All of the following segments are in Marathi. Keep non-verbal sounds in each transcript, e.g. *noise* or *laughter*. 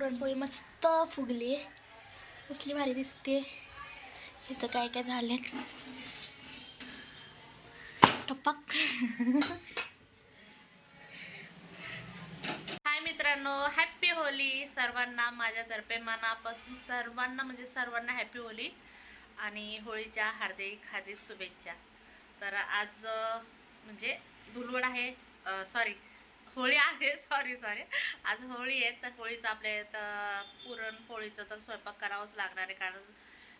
पुरणपोळी मस्त फुगली. कसली भारी दिसते. इथं काय काय झाले टपक. हाय मित्रांनो हॅप्पी होली. सर्वांना माझ्यातर्फे मनापासून सर्वांना म्हणजे सर्वांना हॅप्पी होली आणि होळीच्या हार्दिक हार्दिक शुभेच्छा. तर आज म्हणजे धुलवड आहे. सॉरी होळी आहे सॉरी सॉरी आज होळी आहे तर होळीचं आपल्या तर पुरणपोळीचं तर स्वयंपाक करावंच लागणार आहे कारण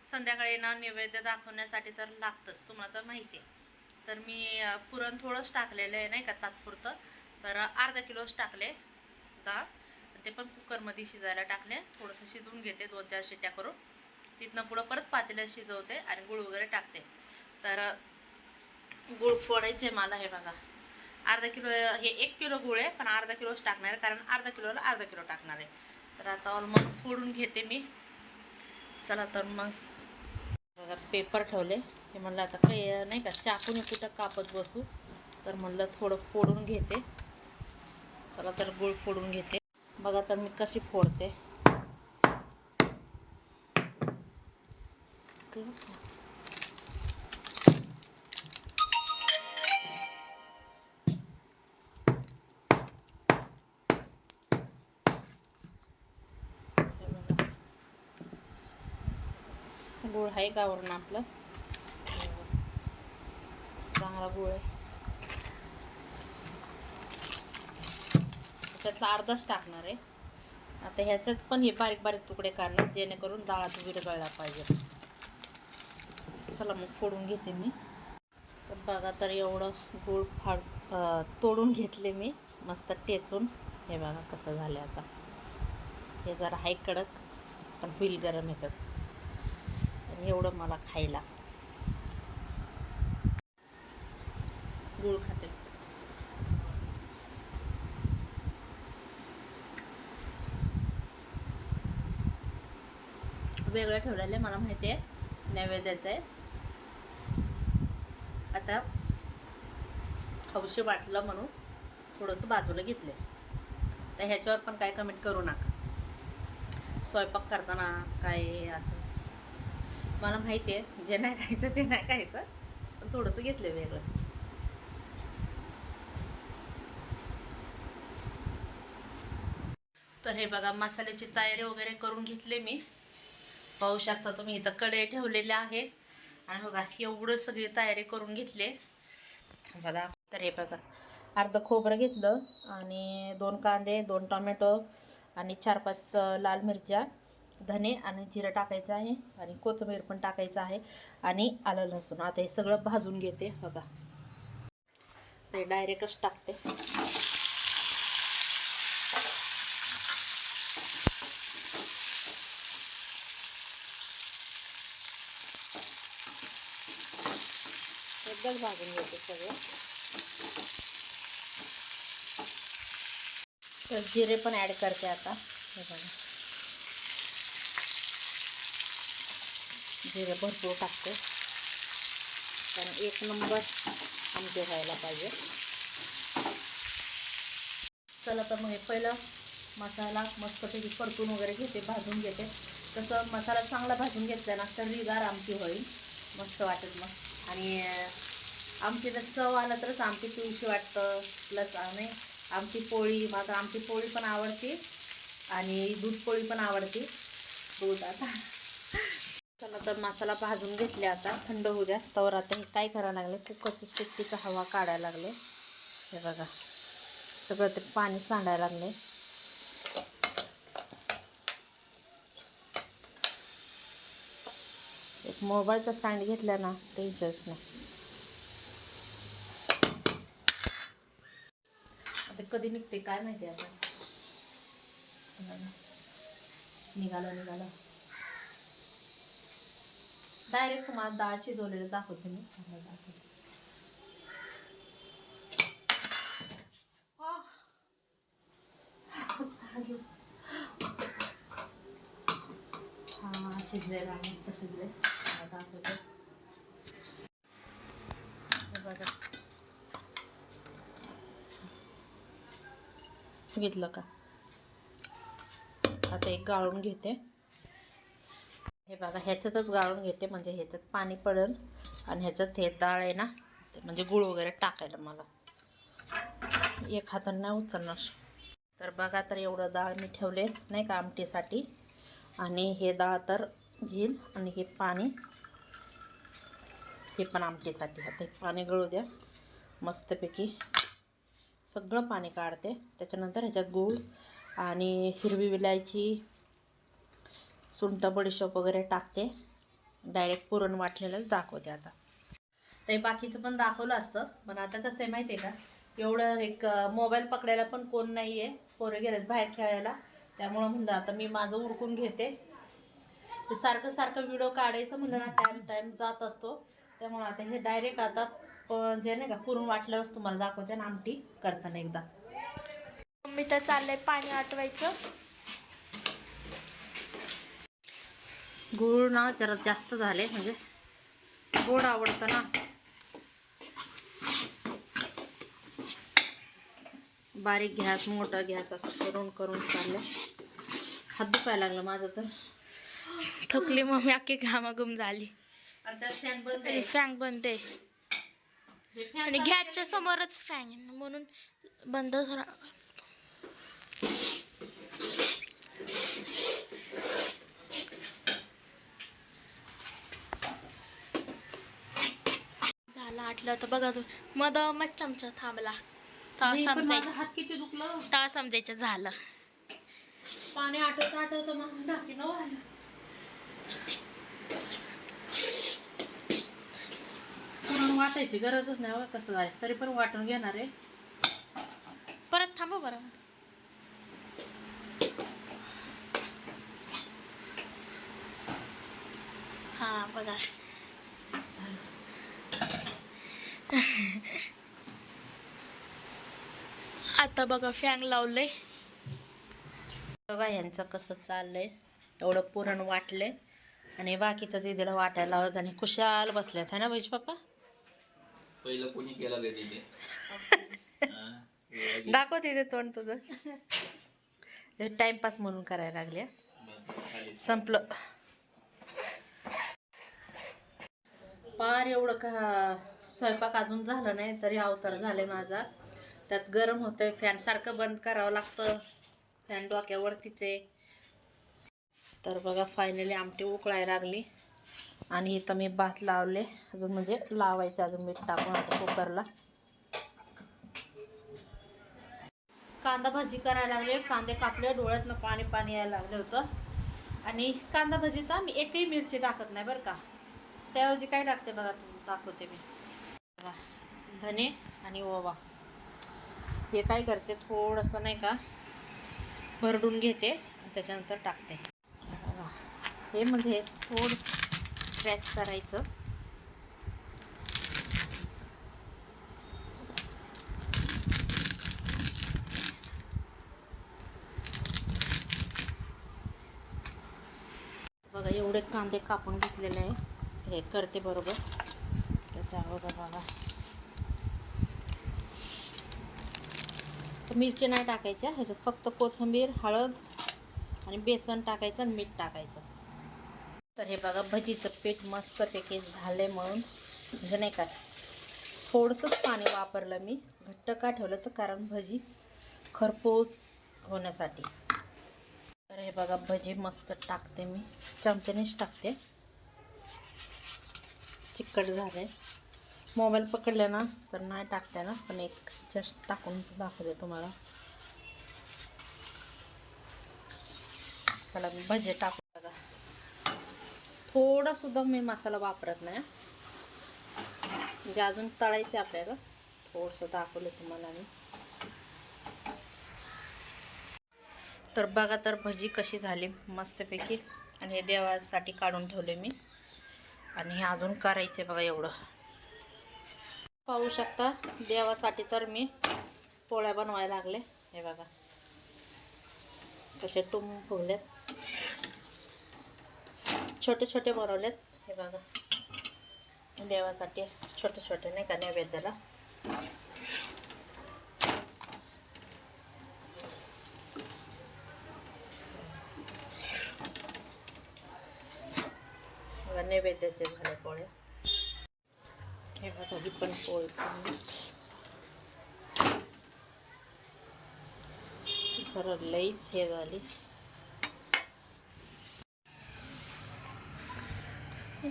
संध्याकाळी ना नैवेद्य दाखवण्यासाठी तर लागतंच तुम्हाला तर माहिती आहे. तर मी पुरण थोडंच टाकलेलं आहे नाही का तात्पुरतं. तर अर्धा किलोच टाकले डाळ. ते पण कुकरमध्ये शिजायला टाकले. थोडंसं शिजवून घेते दोन चार शिट्ट्या करून. तिथनं पुढं परत पातेल्यात शिजवते आणि गुळ वगैरे टाकते. तर गुळ फोडायचे मला हे बघा. अर्धा किलो हे एक किलो गुळ आहे पण अर्धा किलोच टाकणार आहे कारण अर्धा किलोला अर्धा किलो टाकणार आहे. तर आता ऑलमोस्ट फोडून घेते मी. चला तर मग. बघा पेपर ठेवले. हे म्हणलं आता काही नाही का चाकूने कुठं कापत बसू? तर म्हणलं थोडं फोडून घेते. चला तर गुळ फोडून घेते. बघा तर मी कशी फोडते. गुळ आहे गावरून आपलं? चांगला गुळ आहे. त्यातला अर्धाच टाकणार आहे. आता ह्याच्यात पण हे बारीक बारीक तुकडे करणार जेणेकरून डाळात विरगळला पाहिजे. चला मग फोडून घेते मी. तर बघा तर एवढं गूळ फाड तोडून घेतले मी. मस्त टेचून. हे बघा कसं झालं आता. हे जरा हाय कडक पण होईल गरम ह्याच्यात. एवढं मला खायला. गूळ खाते. वेगळं ठेवलेलं आहे मला माहिती आहे. नैवेद्याचं आहे. आता हौशी वाटलं म्हणून थोडंसं बाजूला घेतले तर ह्याच्यावर पण काय कमेंट करू नका. स्वयंपाक करताना काय असं मला माहिती आहे जे नाही खायचं ते नाही खायचं. पण थोडंसं घेतलं वेगळं. तर हे बघा मसाल्याची तयारी वगैरे करून घेतले मी. पाहू शकता तुम्ही इथं कडे ठेवलेले आहे. आणि बघा एवढं सगळी तयारी करून घेतले. बघा. तर हे बघा अर्धं खोबरं घेतलं आणि दोन कांदे दोन टोमॅटो आणि चार पाच लाल मिरच्या. धने आणि जिरं टाकायचं आहे आणि कोथिंबीर पण टाकायचं आहे आणि आलं लसूण. आता हे सगळं भाजून घेते बघा. ते डायरेक्टच टाकते. भाजून घेते सगळं. तर जिरे पण ॲड करते आता. हे बघा. जिरं भरपूर टाकते. कारण एक नंबर आमचे व्हायला पाहिजे. चला तर मग हे पहिलं मसाला मस्तपैकी परतून वगैरे घेते भाजून घेते. तसं मसाला चांगला भाजून घेतला ना तर रिगार आमटी होईल. मस्त वाटेल मग. आणि आमची जर चव आलं तरच आमटी पिवशी वाटतं. प्लस आणि आमची पोळी माझा आमची पोळी पण आवडते. आणि दूध पोळी पण आवडते. दूध आता चला तर मसाला भाजून घेतले आता थंड होऊ द्या. तवर आता हे काय करायला लागले कुकरच्या शेट्टीचा हवा काढायला लागले. हे बघा सगळं ते पाणी सांडायला लागले. एक मोबाईलचा सांड घेतला ना टेन्शनच नाही. आता कधी निघते काय माहिती आता? निघालं निघालं. डायरेक्ट तुम्हाला डाळ शिजवलेलं दाखवते मी. हा. शिजलेला मस्त शिजले दाखवते. बघा. घेतलं का? आता एक गाळून घेते. हे बघा ह्याच्यातच गाळून घेते. म्हणजे ह्याच्यात पाणी पडेल आणि ह्याच्यात हे डाळ आहे ना ते म्हणजे गुळ वगैरे टाकायला मला. एक हाताने नाही उचलणार. तर बघा तर एवढं डाळ मी ठेवले नाही का आमटीसाठी. आणि हे डाळ तर घेईल आणि हे पाणी हे पण आमटीसाठी आता हे पाणी गळू द्या. मस्तपैकी सगळं पाणी काढते. त्याच्यानंतर ह्याच्यात गूळ आणि हिरवी विलायची सुंठ बडीशोप वगैरे टाकते. डायरेक्ट पुरण वाटलेलंच दाखवते आता. ते बाकीचं पण दाखवलं असतं. पण आता कसं आहे माहिती आहे का? एवढं एक मोबाईल पकडायला पण कोण नाही आहे पोरं गेलेत बाहेर खेळायला. त्यामुळं म्हणलं आता मी माझं उरकून घेते. सारखं सारखं व्हिडिओ काढायचं म्हणलं ना टाईम टाईम जात असतो. त्यामुळे आता हे डायरेक्ट आता जे नाही का पुरण वाटल्यावरच तुम्हाला दाखवते ना आमटी करताना एकदा. मी तर चाललंय पाणी आटवायचं. गूळ ना जरा जास्त झाले म्हणजे गोड आवडतं ना बारीक गॅस मोठा गॅस असं करून करून चाललं हात दुखायला लागलं माझं तर. थकली मम्मी अख्खी घामाघूम झाली. फॅन बंद आणि आहे. फॅन बंद आहे. fan आणि गॅसच्या समोरच फॅन ना, म्हणून बंद झाला. झालं आटलं तर बघा तू. मध मग चमचा थांबला. माझं समजायचं. हात किती दुखलं? तेव्हा समजायचं झालं. पाणी आटवतं आटवतं मग न पुरण वाटायची गरजच नाही कसं झालं तरी पण वाटून घेणार आहे. परत थांबा बरं. हा बघा. *laughs* आता बघा फॅन लावलंय. बघा यांचं कसं चाललंय. एवढं पुरण वाटलंय. आणि बाकीचं दिदीला वाटायला लावत आणि कुशाल बसल्यात. है ना भाईजी पप्पा? पहिलं कोणी केलं *laughs* दाखव तिथे तोंड तुझं. टाइमपास म्हणून करायला लागले. संपलं. पार एवढं का स्वयंपाक अजून झालं नाही तरी अवतार झालाय माझा. त्यात गरम होतंय फॅन सारखं बंद करावं लागतं. फॅन डोक्यावरतीच आहे. तर बघा फायनली आमटी उकळायला लागली. आणि इथं मी भात लावले. अजून म्हणजे लावायचं अजून मीठ टाकून आता कुकरला. कांदा भाजी करायला लागले. कांदे कापले डोळ्यातनं पाणी पाणी यायला लागलं होतं. आणि कांदा भाजीत मी एकही मिरची टाकत नाही बरं का. त्याऐवजी काय टाकते बघा दाखवते मी. धने आणि ओवा. हे काय करते? थोडंसं नाही का भरडून घेते त्याच्यानंतर टाकते. हे म्हणजे थोडं स्क्रॅच करायचं. बघा एवढे कांदे कापून घेतलेले आहे. हे करते बरोबर. त्याच्या अगोदर बघा. तर मिरची नाही टाकायच्या ह्याच्यात फक्त कोथिंबीर हळद आणि बेसन टाकायचं आणि मीठ टाकायचं. तर हे बघा भजीचं पीठ मस्तपैकी आहे म्हणून. म्हणजे नाही का थोडंसंच पाणी वापरलं मी. घट्ट का ठेवलं तर कारण भजी खरपूस होण्यासाठी. तर हे बघा भजी मस्त टाकते मी. चमच्यानेच टाकते. चिकट झालं आहे मोबाईल पकडले ना तर नाही टाकते ना पण एक जस्ट टाकून दाखवते तुम्हाला. चला मी भजे टाकू बघा थोडासुद्धा मी मसाला वापरत नाही. म्हणजे अजून तळायचे आपल्याला. थोडंसं दाखवलं तुम्हाला मी. तर बघा तर भजी कशी झाली मस्तपैकी. आणि हे देवासाठी काढून ठेवले मी. आणि हे अजून करायचे बघा एवढं. पाहू शकता. देवासाठी तर मी पोळ्या बनवायला लागले. हे बघा. कसे टुम फुगलेत. छोटे छोटे बनवलेत. हे बघा. देवासाठी छोटे छोटे नाही का नैवेद्याला. नैवेद्याचे झाले पोळ्या. हे बघा ही पण पोळी जरा लईच हे झाली.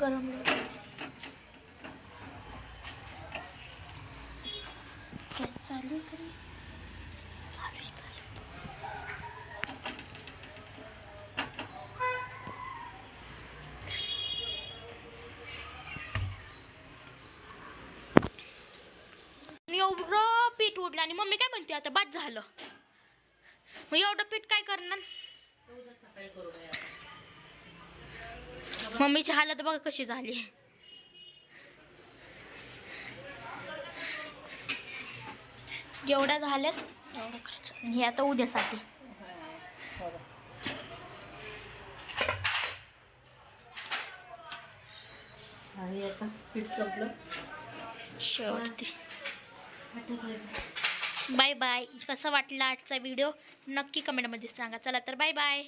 गरम. चालू चालू आहे, चालू आहे. आणि एवढं पीठ उडलं आणि मम्मी काय म्हणते आता बाद झालं. मग एवढं पीठ काय करणार? मम्मीची हालत बघा कशी झाली. एवढ्या झाल्यात एवढं खर्च. हे आता उद्यासाठी. आणि आता पीठ संपलं. शेवटते बाय बाय. कसं वाटलं आजचा व्हिडिओ नक्की कमेंटमध्ये सांगा. चला तर बाय बाय